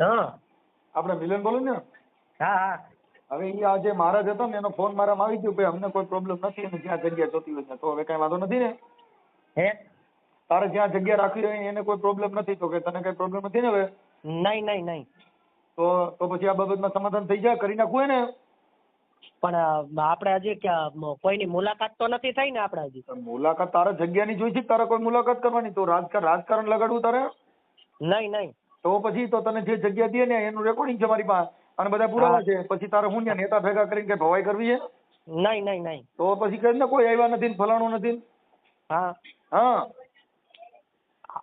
હા. આપણે મિલન બોલું ને? હા હા. હવે ઈ આજે મહારાજ હતો ને એનો ફોન મારામાં આવી ગયો ભાઈ અમને કોઈ પ્રોબ્લેમ નથી અને જ્યાં જગ્યા જોતી હોય. તો હવે કઈ વાંધો નથી ને? હે? તારે જ્યાં જગ્યા રાખવી હોય એને કોઈ પ્રોબ્લેમ નથી? તો કે તને કઈ પ્રોબ્લેમ નથી ને હવે? નહીં નહીં નહીં. તો તો પછી આ બાબતમાં સમાધાન થઈ જાય કરી નાખવું ને? પણ આપણે હજી ક્યાં કોઈની મુલાકાત તો નથી થઈ ને આપણે હજી મુલાકાત તારે જગ્યાની જોઈ છે તારે કોઈ મુલાકાત કરવાની? તો રાજકારણ રાજકારણ લગાડવું તારે? નહીં નહીં. તો પછી તો તને જે જગ્યા દે ને એનું રેકોર્ડિંગ છે મારી પાસે. અને બધા પુરાવા છે. પછી તારે હું નેતા ભેગા કરીને કઈ ભવાઈ કરવી છે? નહીં નહીં નહીં. તો પછી કહે ને કોઈ આવ્યા નથી ફલાણું નથી હા. હા.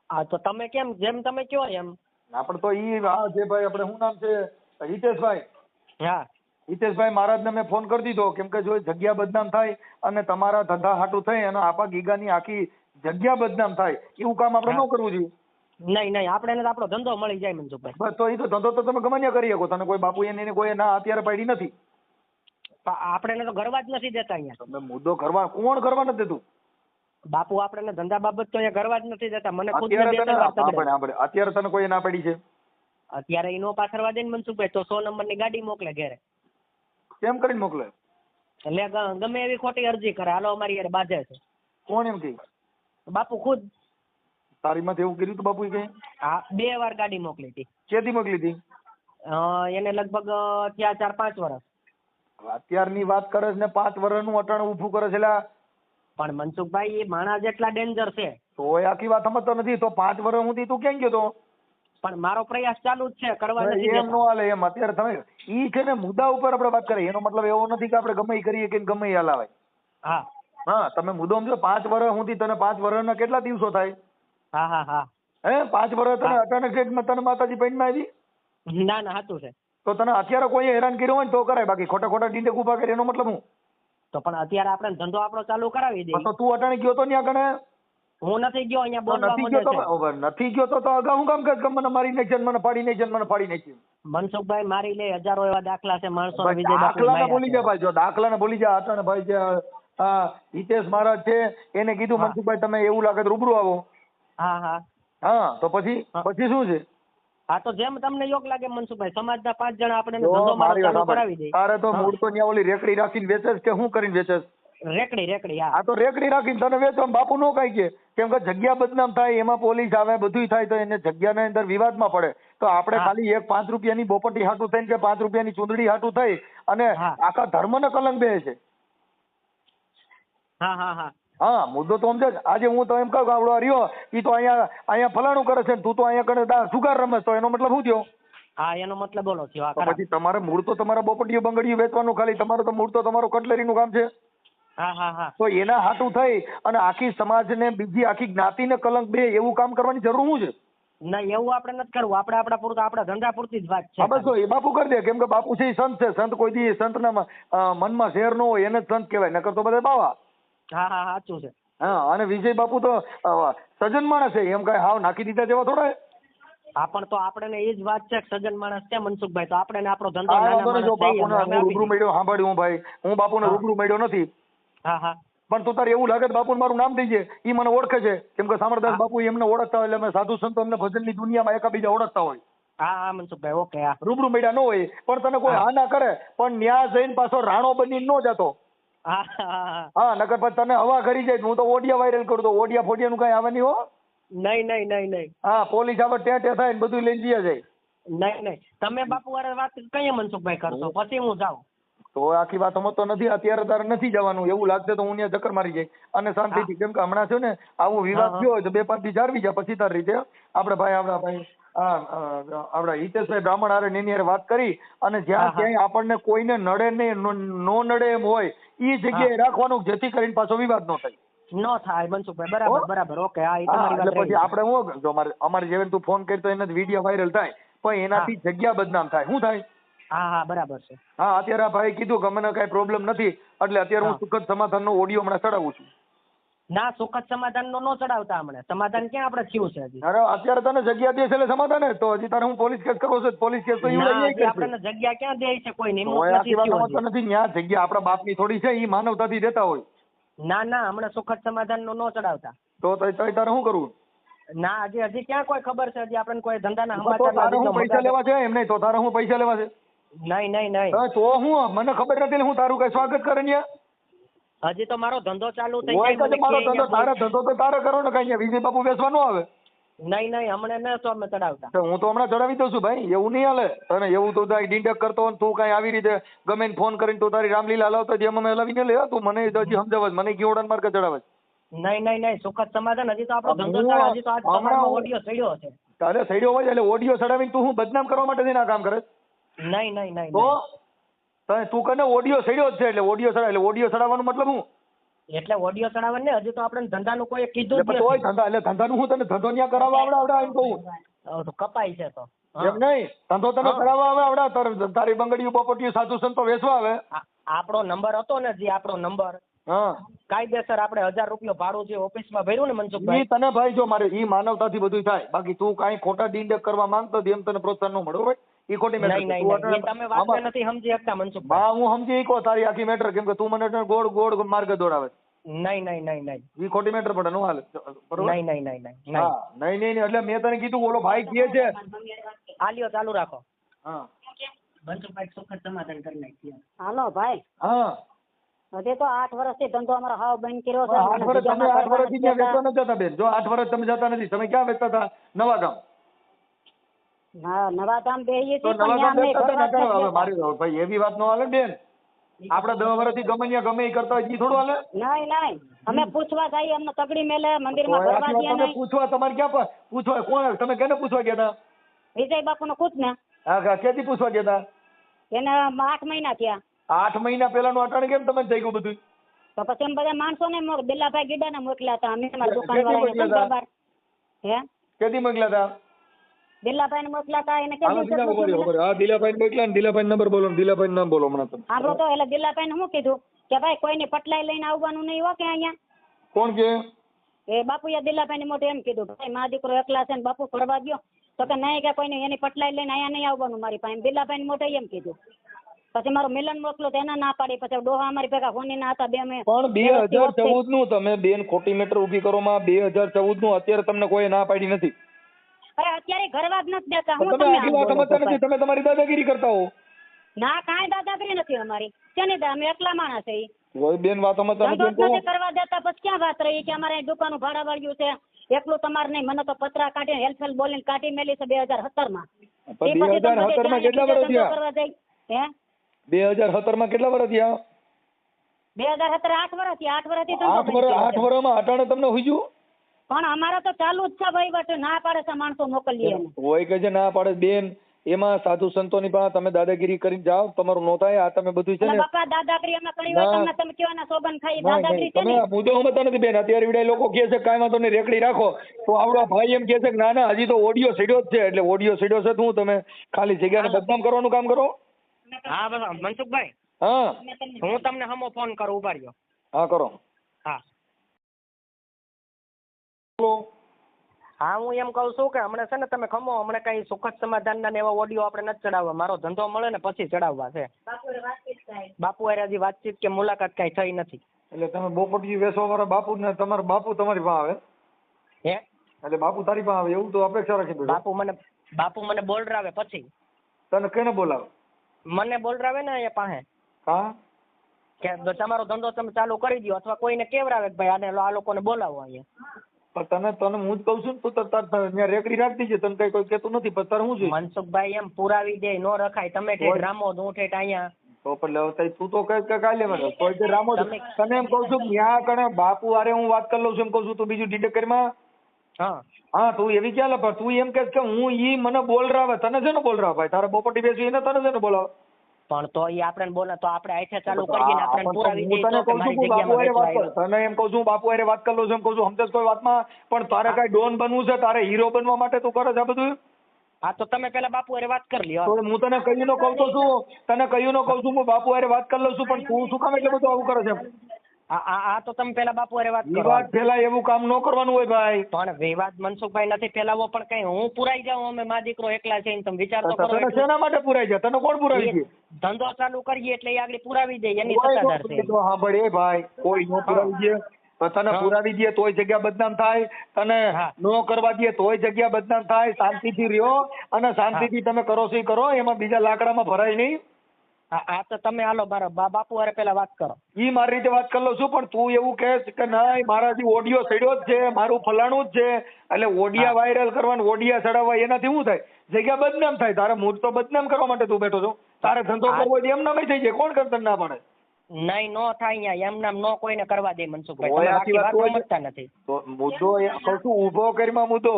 હા તો તમે કેમ જેમ તમે કયો એમ. આપણે તો ઈ હા જે ભાઈ આપણે શું નામ છે? હિતેશભાઈ. હા. હિતેશભાઈ મહારાજને મેં ફોન કરી દીધો કેમ કે જો જગ્યા બદનામ થાય અને તમારા ધંધા હાટું થઈ અને આપા ગીગાની આખી જગ્યા બદનામ થાય એવું કામ આપણે ન કરવું જોઈએ. નહીં નહીં આપણે એને આપણો ધંધો મળી જાય મનસુખભાઈ. બસ તો એ તો ધંધો તો તમે ગમે ત્યાં કરી શકો. તને કોઈ બાપુ એને કોઈ ના અત્યારે પાડી નથી. આપણે એને તો ગરવા જ નથી દેતા અહીંયા. તમે મુદ્દો કરવા કોણ કરવા નથી દેતું. બાપુ આપણે ધંધા બાબત તો અહીંયા જ નથી દેતા. મને ખુદ અત્યારે તને કોઈ ના પડી છે? અત્યારે ઈ પાથરવા દે ને મનસુખભાઈ તો સો નંબરની ગાડી મોકલે ઘેરે. કેમ કરીને મોકલે? એટલે ગમે એવી ખોટી અરજી કરે. હાલો અમારી યાર બાજે છે. કોણ એમ કે? બાપુ ખુદ તારી માંથી એવું કર્યું તું બાપુ કે? હા બે વાર ગાડી મોકલી હતી. ચેતી મોકલી હતી? એને લગભગ ત્યાં ચાર પાંચ વર્ષ અત્યારની વાત કરે છે ને પાંચ વર્ષનું અટાણ ઊભું કરે છે એટલે પણ મનસુખભાઈ એ માણસ જેટલા ડેન્જર છે. તો એ આખી વાત સમજતો નથી. તો પાંચ વર્ષ સુધી તું કેમ ગયો તો? પણ મારો પ્રયાસ ચાલુ જ છે કરવા નથી એમ નો હાલે એમ. અત્યારે તમે ઈ છે ને મુદ્દા ઉપર આપણે વાત કરીએ. એનો મતલબ એવો નથી કે આપણે ગમે કરીએ કે ગમે હલાવાય. હા. હા તમે મુદ્દો સમજો પાંચ વર્ષ સુધી તને પાંચ વર્ષના કેટલા દિવસો થાય? હા હા હા. હે પાંચ વર્ષ તને અચાનક જ તને માતાજી પૈણમાં આવી? ના ના સાચું છે. તો તને અત્યારે કોઈ હેરાન કર્યો હોય તો કરાય. બાકી ખોટા ખોટા ડીંડે ઊભા કરે એનો મતલબ હું? તો પણ અત્યારે આપણે ધંધો આપણો ચાલુ કરાવી દઈએ તો તું અટાણે ગયો તો ત્યાં કણે? હું નથી ગયો અહીંયા બોલવા નથી મને ગયો તો છે. નથી ગયો તો તો અગાઉ હું કામ કર મને મારી નાખશે ને મને ને જન્મ ને પાડી નાખી મનસુખભાઈ મારી લે હજારો એવા દાખલા છે માણસો વિજય દાખલા ને બોલી જા ભાઈ જો દાખલા ને બોલી જા. અટાણે ભાઈ જે હિતેશ મહારાજ છે એને કીધું. મનસુખભાઈ તમે એવું લાગે રૂબરૂ આવો. હા હા. હા તો પછી પછી શું છે? હા તો જેમ તમને યોગ લાગે મનસુખભાઈ સમાજના પાંચ જણા આપણે ધંધો મારો ચાલુ કરાવી દઈએ તારે તો મૂળ તો ત્યાં ઓલી રેકડી રાખીને વેચેસ કે શું કરીને વેચેસ રેકડી રેકડી હા. તો રેકડી રાખીને તને વેચો બાપુ નો કઈ કે. કેમ કે જગ્યા બદનામ થાય એમાં પોલીસ આવે બધુંય થાય તો એને જગ્યાના અંદર વિવાદમાં પડે. તો આપણે ખાલી એક પાંચ રૂપિયાની બોપટી હાટું થઈને કે પાંચ રૂપિયાની ચૂંદડી હાટું થઈ અને. આખા ધર્મને કલંક બે છે. હા હા હા. હા મુદ્દો તો સમજે આજે હું તો એમ કહું કે રહ્યો ઈ તો અહીંયા અહીંયા ફલાણું કરે છે ને તું તો અહીંયા કરે તાર સુગાર રમે તો એનો મતલબ શું થયો? હા એનો મતલબ બોલો થયો તો પછી તમારે મૂળ તો તમારા બોપટીઓ બંગડીઓ વેચવાનું ખાલી તમારું તો મૂળ તો તમારું કટલેરીનું કામ છે. હા હા હા. તો એના હાટું થઈ અને આખી સમાજને બીજી આખી જ્ઞાતિને કલંક બે એવું કામ કરવાની જરૂર શું છે? ના એવું આપણે નથી કરવું. આપણે આપણા પૂરતા આપણા ધંધા પૂરતી જ વાત છે. બસ એ બાપુ કરી દે. કેમ કે બાપુ છે સંત છે. સંત કોઈ દી સંતના ના મનમાં ઝેર ન હોય એને જ સંત કહેવાય. નકર તો બધા બાવા. હા હા સાચું છે. હા અને વિજય બાપુ તો સજન માણસ છે એમ કઈ હાવ નાખી દીધા જેવા થોડા હા પણ તો આપણે એ જ વાત છે કે સજ્જન માણસ છે મનસુખભાઈ તો આપણે ને આપણો ધંધો નાના માણસ રૂબરૂ મળ્યો સાંભળ્યું ભાઈ. હું બાપુને. રૂબરૂ મળ્યો નથી. હા હા. પણ તું તારે એવું લાગે બાપુ મારું નામ દઈ એ મને ઓળખે છે. કેમ કે સામરદાસ બાપુ એમને ઓળખતા હોય એટલે અમે સાધુ સંતો એમને ભજનની દુનિયામાં એકબીજા ઓળખતા હોય. હા હા મનસુખભાઈ ઓકે રૂબરૂ મળ્યા ન હોય પણ તને કોઈ હા. ના કરે પણ ન્યા જઈને પાછો રાણો બની ન જતો. હા. નકર પછી તને હવા કરી જાય હું તો ઓડિયા વાયરલ કરું તો ઓડિયા ફોડિયાનું કઈ આવે નહીં હો. નહીં નહીં નહીં નહીં. હા પોલીસ આવે ત્યાં ત્યાં થાય ને બધું લઈને જઈએ જાય. નહીં નહીં. તમે બાપુ વાળા વાત કઈ મનસુખભાઈ કરશો? પછી હું જાઉં. તો આખી વાત સમજતો નથી અત્યારે તારે નથી જવાનું. એવું લાગશે તો હું ત્યાં ચક્કર મારી જાય. અને શાંતિથી કેમ કે હમણાં છે ને આવું વિવાદ. થયો હોય તો બે પાંચથી જાળવી જાય પછી તારી રીતે આપણે ભાઈ આપણા ભાઈ. આપણા હિતેશભાઈ બ્રાહ્મણ આરે એની હારે વાત કરી અને જ્યાં. ક્યાંય આપણને કોઈને નડે નહીં નો- નડે એમ હોય એ જગ્યાએ રાખવાનું જેથી કરીને પાછો વિવાદ ન થાય. નો થાય મનસુખભાઈ. બરાબર બરાબર. ઓકે હા એ તમારી એટલે પછી આપણે હું જો અમારે અમારે જેવી તું ફોન કરી તો એના વીડિયો વાયરલ થાય પણ એનાથી જગ્યા બદનામ થાય. શું થાય? હા હા બરાબર છે. હા અત્યારે આ ભાઈ કીધું કે મને કઈ પ્રોબ્લેમ નથી એટલે અત્યારે હું હા. સુખદ સમાધાનનો ઓડિયો હમણાં ચડાવું છું. ના સુખદ સમાધાન નો નો ચડાવતા હમણાં. સમાધાન ક્યાં આપણે થયું છે હજી? અરે અત્યારે તને જગ્યા દે છે એટલે સમાધાન જ. તો હજી તારે હું પોલીસ કેસ કરવો છે? પોલીસ કેસ તો એવું લઈ આપણને જગ્યા ક્યાં દે છે? કોઈ નિમણૂક નથી થયું નથી. ન્યા જગ્યા આપણા બાપની થોડી છે ઈ માનવતાથી દેતા હોય. ના ના હમણાં સુખદ સમાધાન નો નો ચડાવતા. તો તોય- તોય તારે શું કરવું? ના હજી હજી ક્યાં કોઈ ખબર છે? હજી આપણને કોઈ ધંધાના સમાચાર નથી પૈસા લેવા છે એમ નહીં? તો તારે હું પૈસા લેવા છે નહીં નહીં નહીં. તો હું મને ખબર નથી હું તારું કઈ સ્વાગત કરે ને હજી તો મારો ધંધો ચાલુ થઈ હોય તો મારો ધંધો તારે ધંધો તો તારે કરો ને કઈ વિજય બાપુ બેસવા ન આવે? નહીં નહીં હમણાં ન તો અમે ચડાવતા. હું તો હમણાં ચડાવી દઉં છું ભાઈ એવું નહીં હાલે. અને એવું તો તારી ડિંડક કરતો હોય તું કઈ આવી રીતે ગમે ફોન કરીને તું તારી રામલીલા હલાવતો જેમ અમે હલાવીને લે તું મને હજી સમજાવે મને ગીવડાને માર કે ચડાવે. નહીં નહીં નહીં સુખદ સમાધાન. હજી તો આપણો ધંધો ચાલે હજી તો આજ તમારો ઓડિયો ચડ્યો છે. તારે સૈડ્યો હોય એટલે ઓડિયો ચડાવીને તું હું બદનામ કરવા માટે ના કામ કરે? નહીં નહીં નહીં તો તું કને ઓડિયો સડ્યો જ છે એટલે ઓડિયો સડા એટલે ઓડિયો સડાવવાનો મતલબ હું? એટલે ઓડિયો ચડાવવાનું ને હજી તો આપણે ધંધાનું કોઈ કીધું જ તોય નથી. ધંધા એટલે ધંધાનું હું તને ધંધો ન્યા કરાવવા આવડે આવડે એમ કહું. તો કપાય છે તો. એમ નહીં. ધંધો તને કરાવવા આવે આવડે. તાર- બંગડીયું પોપટીયું સાધુ સંતો વેચવા આવે. આપણો નંબર હતો ને જે આપણો નંબર હા. કાયદેસર આપણે હજાર રૂપિયા ભાડું જે ઓફિસમાં ભર્યું ને મનસુખભાઈ. તને ભાઈ જો મારે ઈ માનવતાથી બધું થાય. બાકી તું કાંઈ ખોટા ડીંડક કરવા માંગતો એમ તને પ્રોત્સાહન ન મળ્યો ભાઈ. ઈ ખોટી મેટર નહીં નહીં નહીં. તમે વાત નથી સમજી શકતા મનસુખભાઈ. હા હું સમજી ઈકો તારી આખી મેટર કેમ કે તું મને ગોળ ગોળ માર્ગ દોડાવે નહીં નહીં નહીં નહીં. ઈ ખોટી મેટર પડે નો હાલે. બરોબર? નહીં નહીં નહીં નહીં હા નહીં. નહીં એટલે મેં તને કીધું ઓલો ભાઈ કહે છે. આલ્યો ચાલુ રાખો. હા. મનસુખભાઈ સુખદ સમાધાન કરી નાખીએ હાલો ભાઈ. હા. હજી તો આઠ વર્ષથી ધંધો અમારો હાવ બંધ કર્યો છે. આઠ વર્ષ તમે આઠ વર્ષથી ત્યાં વેચવા બેન. જો આઠ વર્ષ તમે જતા નથી તમે ક્યાં વેચતા હતા? નવા ગામ. ના, નવા બેહીએ તો છીએ પણ નવા ગામ ન્યા અમે વેચતા હતા હવે નથી મારી ભાઈ એવી વાત નો હાલે ને બેન. આપણે દસ વર્ષથી ગમે ત્યાં ગમે ઈ કરતા હોય ઈ થોડું હાલે. નહીં નહીં. અમે પૂછવા જઈએ અમને તગડી મેલે મંદિરમાં તો ભરવા આટલી દે વાત તમે નહીં. પૂછવા તમારે ક્યાં પ- પૂછવા કોણ તમે કેને પૂછવા ગયા હતા વિજય બાપુ નું ને. હા હા, ક્યાંથી પૂછવા ગયા હતા એને આઠ મહિના થયા. આઠ મહિના પહેલાનું અટાણે કેમ તમે થઈ ગયું બધું? તો પછી એમ બધા માણસો ને બિલ્લાભાઈ ગીડા ને મોકલ્યા હતા. અમે અમારા દુકાન કેટલી વાળાને મોકલ્યા હતા? હે? ક્યાંથી મોકલ્યા હતા એને કેમ. હા દિલાભાઈ મોકલ્યા ને દિલાભાઈ નંબર બોલો દિલાભાઈ નામ બોલો હમણાં તમે આપણો તો એટલે દિલ્લાભાઈ ને શું કીધું કે ભાઈ કોઈની પટલાઈ લઈને આવવાનું નહીં હો કે અહીંયા? કોણ કે? એ બાપુએ દિલ્લાભાઈ ને મોટે એમ કીધું ભાઈ મા દીકરો એકલા છે ને બાપુ ફરવા ગયો. તો કે નહીં કે કોઈને એની પટલાઈ લઈને અહીંયા નહીં આવવાનું મારી પાસે. દિલાભાઈ ને મોટે એમ કીધું. પછી મારો મિલન મોકલો એના ના પાડી પછી ડોહા અમારી ભેગા હોની ના હતા બે મે પણ બે હજાર ચૌદનું તમે બેન ખોટી મેટર ઊભી કરો માં બે હજાર ચૌદનું અત્યારે તમને કોઈ ના પાડી નથી. અરે અત્યારે ઘરવા જ નથી દેતા. હું તમે તમને આખી વાત સમજતા નથી. તમે તમારી દાદાગીરી કરતા હો. ના કાંઈ દાદાગીરી નથી અમારી. શેની દા? અમે એકલા માણસ છે કોઈ બેન વાત સમજતા નથી કરવા દેતા પછી ક્યાં વાત રહી કે અમારે દુકાન ભાડા વાળ્યું છે. એકલું તમારે નહીં. મને તો પતરા કાઢીને હેલ્પ બોલીને કાઢી મેલી છે બે હજાર સત્તરમાં બે હજાર સત્તરમાં કેટલા વર્ષ થયા? કરવા જાય? હે? બે હજાર સત્તરમાં કેટલા વર્ષ થયા? બે હજાર સત્તર આઠ વર્ષ થયા. આઠ વર્ષથી ધંધો આઠ વર્ષ આઠ. વર્ષમાં અટાણે તમને હુજ્યું? પણ અમારે તો ચાલુ જ છે વહીવટ ના પાડે છે માણસો મોકલીએ એને. હોય કે છે ના પાડે. બેન એમાં સાધુ સંતોની પાસે તમે દાદાગીરી કરીને જાઓ. તમારું નો થાય આ તમે બધું છે એટલે ને બાપા દાદાગીરી અમે કરી હોય ના. તમને તમે કેવાના સોગન ખાઈ ના, દાદાગીરી નહીં, છે તમે ને આ મુદ્દો સમજતા નથી બેન. અત્યારે વિડાય લોકો કહે છે કાંઈ વાંધો નહીં રેકડી રાખો. તો આવડો ભાઈ એમ કહે છે કે ના ના હજી તો ઓડિયો સીડ્યો જ છે. એટલે ઓડિયો સીડ્યો છે તો હું તમે ખાલી જગ્યાને બદનામ કરવાનું કામ કરો? હા બસ મનસુખભાઈ. હા. હું તમને હમો ફોન કરું ઊભા રહ્યો. હા કરો. હા. હા હું એમ કહું છું કે હમણાં છે ને તમે ખમો હમણાં કઈ સુખદ સમાધાનના ને એવા ઓડિયો આપણે નથી ચડાવવા. મારો ધંધો મળે ને પછી ચડાવવા છે. બાપુ હારે હજી વાતચીત કે મુલાકાત કઈ થઈ નથી. એટલે તમે બોપટજી વેસવા વાળા બાપુ ને તમારા બાપુ તમારી પાસે આવે? હે? એટલે બાપુ તારી પાસે આવે એવું તો અપેક્ષા રાખી બેઠો બાપુ મને બાપુ મને બોલરાવે પછી. તને કેને બોલાવે? મને બોલરાવે ને એ પાસે. હા? કે તમારો ધંધો તમે ચાલુ કરી દો અથવા કોઈને કેવરાવે કે ભાઈ આને આ લોકોને બોલાવો અહીંયા. તને તને હું જ કહું છું ને તું તો તાર ત્યાં રેકડી રાખતી છે તને કઈ કોઈ કેતું નથી પણ તારે શું જોઈએ મનસુખભાઈ એમ પુરાવી દે નો રખાય. તમે ઠેઠ રામો હું ઠેઠ અહીંયા. તો પણ તું તો કઈ કઈ કાલે મને કોઈ કે રામો તને એમ કહું છું ન્યા કણે બાપુ આરે હું વાત કરી લઉં છું એમ કહું છું તું બીજું ડીટેક કરીમાં હા. હા તું એવી ક્યાં લપડ તું એમ કે હું ઈ મને બોલ રાવે તને છે ને બોલ રાવે ભાઈ? તારે બોપટી બેસી એને તને છે ને બોલાવે? પણ તો એ આપણે બોલે તો આપણે આઠે ચાલુ કરીએ ને આપણે પુરાવી દઈએ તો મારી જગ્યામાં વાત વેચવા તને એમ કહું છું બાપુ અરે વાત કરી લો છું એમ કહું છું સમજે કોઈ વાતમાં? પણ તારે કઈ ડોન બનવું છે? તારે હીરો બનવા માટે તું કરે છે આ બધું? હા તો તમે પેલા બાપુ હારે વાત કરી લ્યો. હું તને કહ્યું નો કહું તો છું તને કયું નો કહું છું હું બાપુ હારે વાત કરી લઉં છું પણ તું શું કામ એટલે બધું આવું કરે છે? આ તો તમે પેલા બાપુ અરે વાત કરો. વિવાદ પેલા એવું કામ ન કરવાનું હોય ભાઈ. પણ વિવાદ મનસુખભાઈ નથી ફેલાવો પણ કઈ હું પુરાઈ જાઉં? અમે મા દીકરો એકલા છે તમે વિચાર તો કરો તને શેના માટે પુરાઈ જાય તને કોણ પુરાવી છે ધંધો ચાલુ કરીએ એટલે એ આગળ પુરાવી દે એની સત્તાધાર છે. સાંભળ એ ભાઈ કોઈ ન પુરાવી દે. તને પુરાવી દે તોય જગ્યા બદનામ થાય. તને હા. નો કરવા દે તોય જગ્યા બદનામ થાય. શાંતિથી રહ્યો અને શાંતિથી તમે કરો છો કરો એમાં બીજા લાકડામાં ભરાય નહીં. હા આ તો તમે હાલો મારા બાપુ વારે પેલા વાત કરો. ઈ મારી રીતે વાત કરી લઉં છું પણ તું એવું કહેશ કે ના મારાથી ઓડિયો સડ્યો જ છે મારું ફલાણું જ છે. એટલે ઓડિયા વાયરલ કરવાનું ઓડિયા સડાવવા એનાથી શું થાય? જગ્યા બદનામ થાય. તારે મૂળ તો બદનામ કરવા માટે તું બેઠો છો. તારે ધંધો કરવો એમ નામે થઈ જાય. કોણ કરતર ના પડે? નહીં નો થાય અહીંયા. એમ નામ નો કોઈને કરવા દે મનસુખભાઈ. તમે બાકી વાત વાત હોય છે. સમજતા નથી. મુદ્દો કહું છું ઊભો કરીમાં મુદ્દો.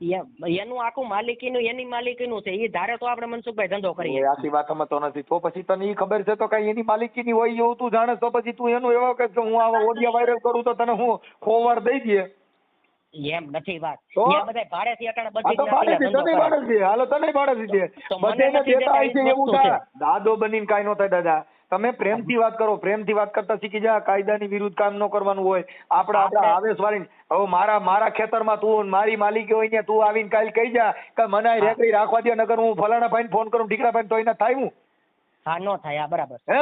એનું આખું માલિકીનું એની માલિકીનું છે એ ધારે તો આપણે મનસુખભાઈ ધંધો કરીએ આખી વાત સમજતો નથી તો પછી તને એ ખબર છે તો કઈ એની માલિકીની હોય એવું તું જાણે તો પછી તું એનું એવા કે હું આવા ઓડિયા વાયરલ કરું તો તને હું ખોવાર દઈ દે એમ નથી વાત? ત્યાં બધા અટાણે તને. ભાડેથી, હાલો તને દે. દેતા હોય છે એવું. દાદો બનીને કઈ નો થાય દાદા તમે પ્રેમથી વાત કરો પ્રેમથી વાત કરતા શીખી જા કાયદાની વિરુદ્ધ કામ ન કરવાનું હોય. આપડા આપણા આવેશ વાળી હવે મારા મારા ખેતરમાં તું મારી માલિકી હોય ને તું આવીને કાલ કહી જા કે મને રેકડી રાખવા દે નગર હું ફલાણા ભાઈને ફોન કરું ઢીકરા ભાઈને તો એને થાય હું. હા નો થાય હા બરાબર. હે?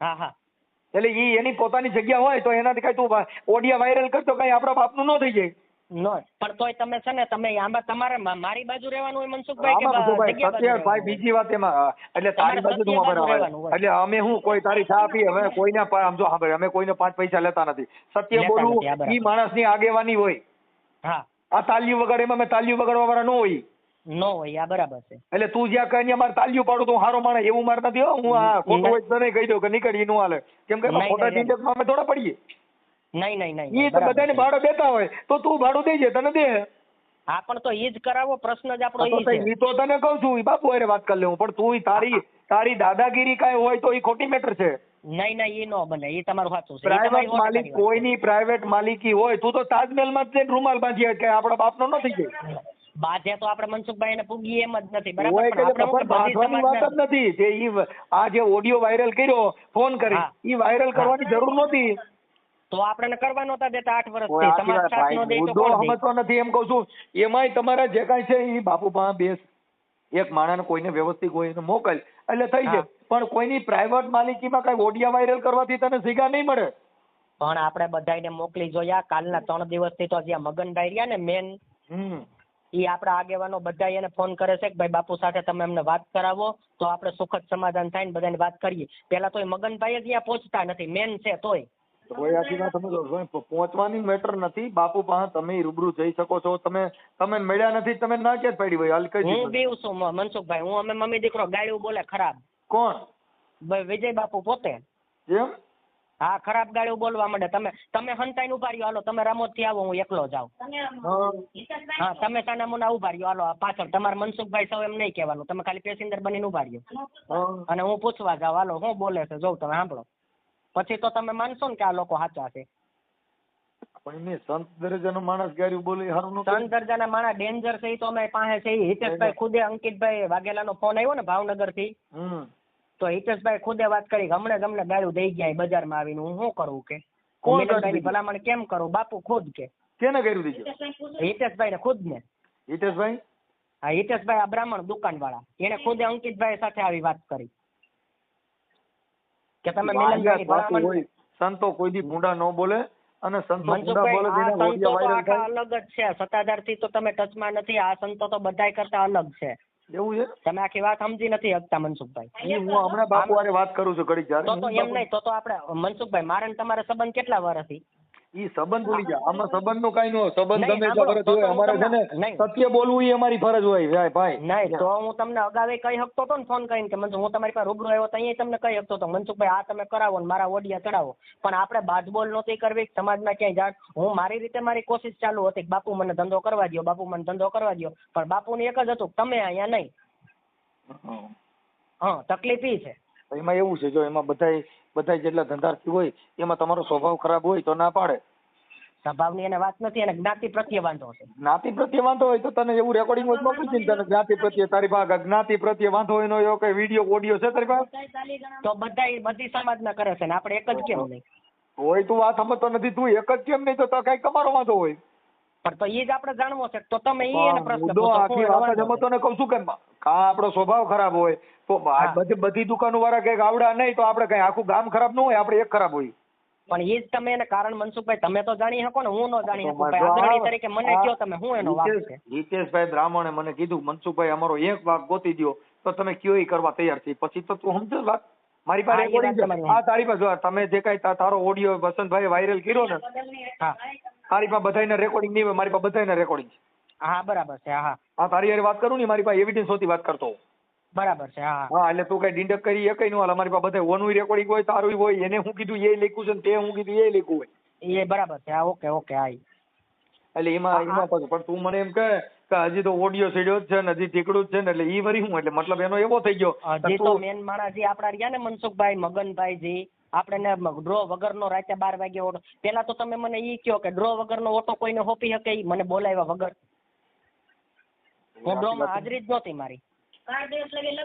હા હા. એટલે ઈ એની પોતાની જગ્યા હોય તો એનાથી કઈ તું ઓડિયા વાયરલ કરતો કઈ આપણા બાપનું ન થઈ જાય. નો પણ તોય તમે છે ને તમે આમાં તમારે મારી બાજુ રહેવાનું હોય મનસુખભાઈ કે સત્ય ભાઈ બીજી વાત એમાં એટલે તારી બાજુ તું હોય. એટલે અમે હું કોઈ તારી ચા પી અમે કોઈને આમ જો સાંભળ અમે કોઈને પાંચ પૈસા લેતા નથી. સત્ય બોલવું એ બરાબર. માણસની આગેવાની હોય. હા. આ તાલિયું વગર એમાં મેં તાલિયું વગાડવા વાળા ન હોય. નો હોય આ બરાબર છે. એટલે તું જ્યાં કઈ મારે તાલિયું પાડું તો હારો માણે એવું મારે નથી હું. આ ખોટું હોય તો નહીં કહી દઉં કે નીકળી નું હાલે. કેમ કે ખોટા ઝંઝટમાં અમે થોડા પડીએ. નહીં નહીં નહીં એ તો બધાને. ભાડું દેતા હોય તો તું ભાડું દેજે તને દે. હા પણ તો એ જ કરાવો પ્રશ્ન જ આપણો એ છે. તો તને કહું છું બાપુ અરે વાત કરી લેવું પણ તું તારી તારી દાદાગીરી કાંઈ હોય તો એ ખોટી મેટર છે. નહીં નહીં એ નો બને એ તમારું સાચું છે. પ્રાઇવેટ માલિક કોઈની પ્રાઇવેટ માલિકી હોય તું તો તાજમહેલમાં જ જઈને રૂમાલ બાંધીએ કે આપણા બાપનો નથી છે. બાધે તો આપણે મનસુખભાઈ એને પૂગી એમ જ નથી બરાબર? બધી વાત જ નથી. જે આ જે ઓડિયો વાયરલ કર્યો ફોન કરી એ ઈ વાયરલ કરવાની જરૂર નહોતી. તો આપણે કરવા નહોતા દેતા આઠ વર્ષથી આખી સાથ નો દે તો મુદ્દો કોણ સમજતો નથી એમ કહું છું. એમાંય તમારા જે કાંઈ છે એ બાપુ પાસે બેસ. એક માણસને કોઈને વ્યવસ્થિત હોય એને મોકલ. એટલે થઈ જાય. પણ કોઈની પ્રાઇવેટ માલિકીમાં કઈ ઓડિયા વાયરલ કરવાથી તને સીગા નહીં મળે. પણ આપણે બધાને મોકલી જોયા. કાલના ત્રણ દિવસથી તો જ્યાં મગનભાઈ રહ્યા ને મેન ઈ આપણા આગેવાનો બધા એને ફોન કરે છે કે ભાઈ બાપુ સાથે તમે એમને વાત કરાવો તો આપણે સુખદ સમાધાન થાય ને બધાને વાત કરીએ. પેલા તો મગનભાઈ જ ત્યાં પહોંચતા નથી. મેન છે તોય. ભાઈ, પ- પહોંચવાની મેટર નથી. બાપુ પાસે તમે રૂબરૂ જઈ શકો છો. તમે તમે મળ્યા નથી તમે ના કે પડી હોય? હાલ કઈ હું. બીવ છું મનસુખભાઈ. હું અમે મમ્મી દીકરો ગાળ્યું બોલે ખરાબ. કોણ? વિજય બાપુ પોતે. એમ? હા ખરાબ ગાળ્યું બોલવા માંડે. તમે તમે હંતાઈ ઊભા રહ્યો. હાલો તમે રામોદથી આવો હું એકલો જાઉં. હા. હા તમે સાના મુના ઊભા રહ્યો. હાલો આ પાછળ. તમારે મનસુખભાઈ સૌ એમ નહીં કહેવાનું. તમે ખાલી પેસેન્જર બનીને ઊભા રહ્યો. હા. અને હું પૂછવા જાઉં. હાલો હું બોલે છે? જોઉં તમે સાંભળો. પછી તો તમે માનશો ને કે આ લોકો સાચા છે. પણ એને સંત દરજ્જાનો માણસ ગાર્યું બોલે હારું ન કહેવાય. દરજાના માણા ડેન્જર છે ઈ તો અમે પાસે છે. ઈ હિતેશભાઈ ખુદે અંકિતભાઈ વાઘેલાનો ફોન આવ્યો ને ભાવનગરથી તો હિતેશભાઈ ખુદે વાત કરી હમણાં તમને અમને દઈ ગયા બજારમાં આવીને. હું શું કરું કે? મિલનભાઈની ભલામણ કેમ કરું? બાપુ ખુદ કે. કેને કર્યું દીધું? હિતેશભાઈ ને ખુદ ને હિતેશભાઈ? હા હિતેશભાઈ આ બ્રાહ્મણ દુકાન વાળા એને ખુદે અંકિતભાઈ સાથે આવી વાત કરી. કે તમે વાતું ભલામણ સંતો કોઈ દી ભૂંડા ન બોલે અને સંતો ભૂંડા બોલે મનસુખભાઈ તો સંતો વાયરલ થાય. અલગ જ છે. સત્તાધારથી તો તમે ટચમાં નથી આ સંતો તો બધાય કરતા અલગ છે. એવું છે? તમે આખી વાત સમજી નથી શકતા મનસુખભાઈ. હું હમણાં બાપુ વાત કરું છું ઘડી જ્યારે. તો તો એમ નહીં તો તો આપણે મનસુખભાઈ મારે તમારે સંબંધ કેટલા વર્ષથી ઈ સંબંધ ભૂલી જા આમાં સંબંધનું કઈ નો સંબંધ ગમે તો તો હોય અમારે છે ને સત્ય બોલવું એ અમારી ફરજ હોય. ભાઈ નહીં તો હું તમને અગાવે કહી શકતો હતો ને ફોન કરીને કે મનસુખ હું તમારી પાસે રૂબરૂ આવ્યો તો અહીંયા તમને કહી શકતો હતો મનસુખભાઈ આ તમે કરાવો ને મારા ઓડિયા ચડાવો. પણ આપણે બાજબોલ નહોતી કરવી સમાજમાં ક્યાંય જાણ. હું મારી રીતે મારી કોશિશ ચાલુ હતી કે બાપુ મને ધંધો કરવા દ્યો બાપુ મને ધંધો કરવા દ્યો. પણ બાપુને એક જ હતું તમે અહીંયા નહીં. હા તકલીફ ઈ છે. એમાં એવું છે જો એમાં બધાય બધાય જેટલા ધંધાર્થી હોય એમાં તમારો સ્વભાવ ખરાબ હોય તો ના પાડે. સ્વભાવની એને વાત નથી અને જ્ઞાતિ પ્રત્યે વાંધો છે. જ્ઞાતિ પ્રત્યે વાંધો હોય તો તને એવું રેકોર્ડિંગ મોકલી દે તને જ્ઞાતિ પ્રત્યે તારી ભાગ જ્ઞાતિ પ્રત્યે વાંધો હોય નો એવો કઈ વીડિયો ઓડિયો છે તારી પાસે તો બધા બધી સમાજના કરે છે ને આપણે એક જ કેમ નહીં? હોય તું વાત સમજતો નથી તું એક જ કેમ નહીં તો કઈ તમારો વાંધો હોય. પણ તો એ જ આપણે જાણવો છે તો તમે એ એને પ્રશ્ન પૂછો, આખી વાત જ વાંધો ને કહું છું કે કા આપણો સ્વભાવ ખરાબ હોય તો બધી બધી દુકાનો વાળા કંઈક આવડા નહીં તો આપણે કઈ આખું ગામ ખરાબ ન હોય આપણે એક ખરાબ હોય. પણ એ જ તમે એને કારણ મનસુખભાઈ તમે તો જાણી શકો ને હું ન જાણી શકું ભાઈ. અગ્રણી તરીકે મને કયો તમે હું એનો વાક છે? હિતેશભાઈ બ્રાહ્મણે મને કીધું મનસુખભાઈ અમારો એક વાક ગોતી દ્યો તો તમે કયો એ કરવા તૈયાર છીએ પછી તો તું સમજો વાત. મારી પાસે રેકોર્ડિંગ છે. તમારી તારી પાસે તમે જે કઈ તારો ઓડિયો વસંતભાઈ વાયરલ કર્યો ને હા. તારી પાસે બધાયના રેકોર્ડિંગ નહીં હોય મારી પાસે બધાયના રેકોર્ડિંગ છે. હા બરાબર છે હા હા. તારી હારે વાત કરું ને મારી પાસે એવિડન્સ હોતી વાત કરતો બરાબર છે હા હા. એટલે તું કઈ ડીંડક કરી એ કઈ નું હાલ અમારી પાસે બધા ઓનું રેકોર્ડિંગ હોય તારું હોય એને હું કીધું એ લખ્યું છે ને તે હું કીધું એ લખ્યું હોય. એ બરાબર છે હા ઓકે ઓકે હા એટલે એમાં એમાં પાછું પણ તું મને એમ કહે કે હજી તો ઓડિયો સીડ્યો જ છે ને હજી ટીકડું જ છે ને એટલે ઈ વરી હું એટલે મતલબ એનો એવો થઈ ગયો હજી તો મેન માણસ જે આપડા રહ્યા ને મનસુખભાઈ મગનભાઈ જી આપણે ડ્રો વગરનો રાતે બાર વાગે ઓટો પેલા તો તમે મને ઈ કહો કે ડ્રો વગરનો ઓટો કોઈને હોપી શકે ઈ? મને બોલાવ્યા વગર. હું ડ્રો માં હાજરી જ નહોતી મારી.